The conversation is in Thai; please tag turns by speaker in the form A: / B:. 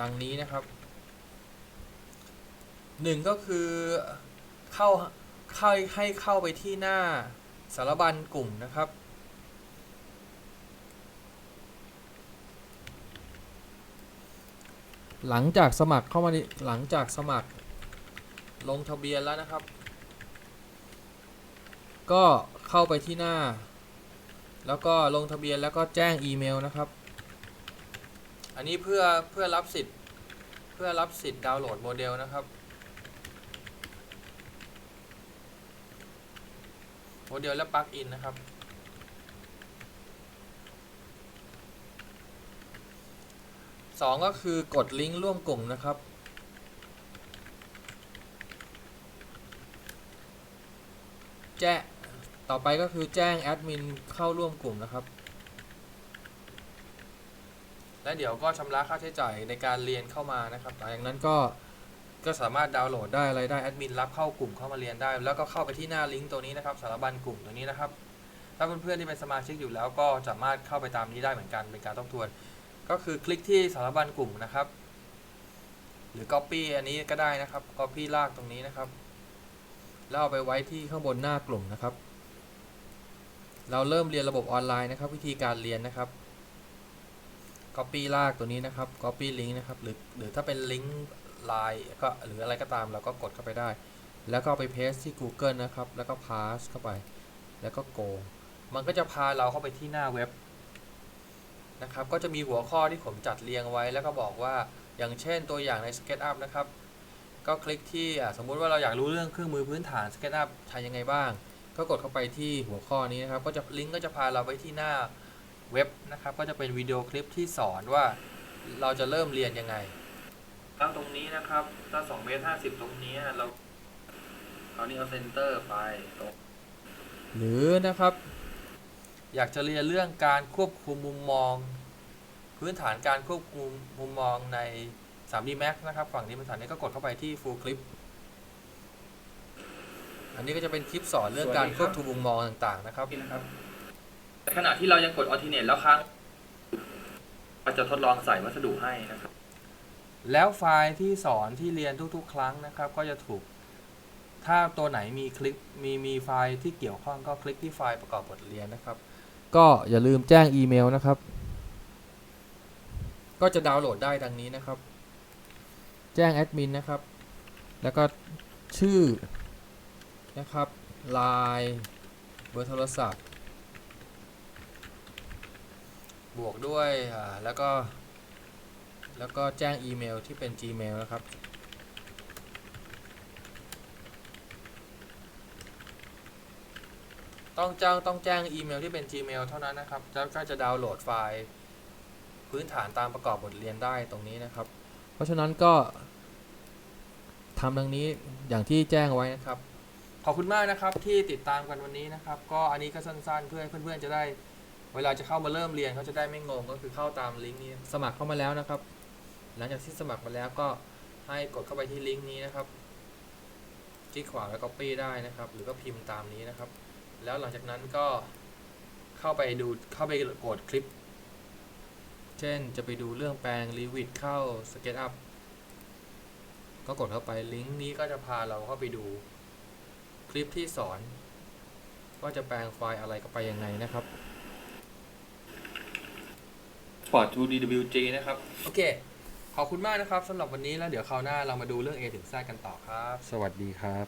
A: ดังนี้นะครับหนึ่งก็คือเข้าเข้าให้เข้าไปที่หน้าสารบัญกลุ่มนะครับ หลังจากสมัครเข้ามาหลังจากสมัครลงทะเบียนแล้วนะครับ ก็เข้าไปที่หน้า แล้วก็ลงทะเบียนแล้วก็แจ้งอีเมลนะครับ อันนี้เพื่อเพื่อรับสิทธิ์ พื่อรับสิทธิ์ดาวน์โหลดโมเดลนะครับ โมเดลและปลั๊กอินนะครับสองก็คือกดลิงก์ร่วมกลุ่มนะครับ แจ้งต่อไปก็คือแจ้งแอดมินเข้าร่วมกลุ่มนะครับ และเดี๋ยวก็ชำระค่าใช้จ่ายในการเรียนเข้ามานะครับหลังจากนั้นก็ก็สามารถดาวน์โหลดได้อะไรได้แอดมินรับเข้ากลุ่มเข้ามาเรียนได้ แล้วก็เข้าไปที่หน้าลิงก์ตัวนี้นะครับสารบัญกลุ่มตัวนี้นะครับ ถ้าเพื่อนๆที่เป็นสมาชิกอยู่แล้วก็สามารถเข้าไปตามนี้ได้เหมือนกันเป็นการทบทวน ก็คือคลิกที่สารบัญกลุ่มนะครับ หรือ Copy อันนี้ก็ได้นะครับ Copy ลากตรงนี้นะครับแล้วเอาไปไว้ที่ข้างบนหน้ากลุ่มนะครับ เราเริ่มเรียนระบบออนไลน์นะครับ วิธีการเรียนนะครับ Copy ลากตัวนี้นะครับ Copy link นะครับ หรือหรือถ้าเป็นลิงก์ไลน์ก็หรืออะไรก็ตามเราก็กดเข้าไปได้ แล้วก็ไป paste ที่ Google นะครับ แล้วก็ pass เข้าไป แล้วก็ go มันก็จะพาเราเข้าไปที่หน้าเว็บนะครับ ก็จะมีหัวข้อที่ผมจัดเรียงไว้ แล้วก็บอกว่าอย่างเช่นตัวอย่างใน SketchUp นะครับ ก็คลิกที่สมมุติว่าเราอยากรู้เรื่องเครื่องมือพื้นฐาน SketchUp ใช้ยังไงบ้าง ก็กดเข้าไปที่หัวข้อนี้นะครับ ก็จะลิงก์ก็จะพาเราไปที่หน้า เว็บนะครับ ก็จะเป็นวิดีโอคลิปที่สอนว่าเราจะเริ่มเรียนยังไงตั้งตรงนี้นะครับ ถ้า2เมตร50 ตรงนี้เราคราวนี้เอาเซนเตอร์ไปตรงหรือนะครับ อยากจะเรียนเรื่องการควบคุมมุมมอง พื้นฐานการควบคุมมุมมองใน 3D Max นะครับ ฝั่งนี้เป็นฐานนี้ก็กดเข้าไปที่ Full Clip อันนี้ก็จะเป็นคลิปสอนเรื่องการควบคุมมุมมองต่างๆนะครับนะครับ ขณะที่เรายังกด Alternate แล้วครั้งเราจะทดลองใส่วัสดุให้นะครับ แล้วไฟล์ที่สอนที่เรียนทุกๆ ครั้งนะครับ ก็จะถูก ถ้าตัวไหนมีคลิปมีมีไฟล์ที่เกี่ยวข้องก็คลิกที่ไฟล์ประกอบบทเรียนนะครับ ก็อย่าลืมแจ้งอีเมลนะครับ ก็จะดาวน์โหลดได้ดังนี้นะครับ แจ้งแอดมินนะครับ แล้วก็ชื่อนะครับ Line เบอร์โทรศัพท์ บวกด้วยอ่าแล้วก็ แล้วก็แจ้งอีเมลที่เป็น Gmail นะครับต้องแจ้งต้องแจ้งอีเมลที่เป็น Gmail เท่านั้นนะครับ แล้วก็จะดาวน์โหลดไฟล์ พื้นฐานตามประกอบบทเรียนได้ตรงนี้นะครับ เพราะฉะนั้นก็ทำดังนี้อย่างที่แจ้งไว้นะครับ ขอบคุณมากนะครับที่ติดตามกันวันนี้นะครับ ก็อันนี้ก็สั้นๆ เพื่อให้เพื่อนๆจะได้ เวลาจะเข้ามาเริ่มเรียนเขาจะได้ไม่งงก็คือเข้าตามลิงก์นี้สมัครเข้ามาแล้วนะครับ หลังจากที่สมัครมาแล้วก็ให้กดเข้าไปที่ลิงก์นี้นะครับคลิกขวาแล้ว copy ได้นะครับ หรือก็พิมพ์ตามนี้นะครับ แล้วหลังจากนั้นก็เข้าไปดูเข้าไปกดคลิป เช่นจะไปดูเรื่องแปลง Revit เข้า SketchUp ก็กดเข้าไปลิงก์นี้ก็จะพาเราเข้าไปดูคลิปที่สอน ว่าจะแปลงไฟล์อะไรก็ไปยังไงนะครับ Sport 2 DWG นะครับ โอเค ขอบคุณมากนะครับสำหรับวันนี้แล้วเดี๋ยวคราวหน้าเรามาดูเรื่อง A ถึง Z กันต่อครับ สวัสดีครับ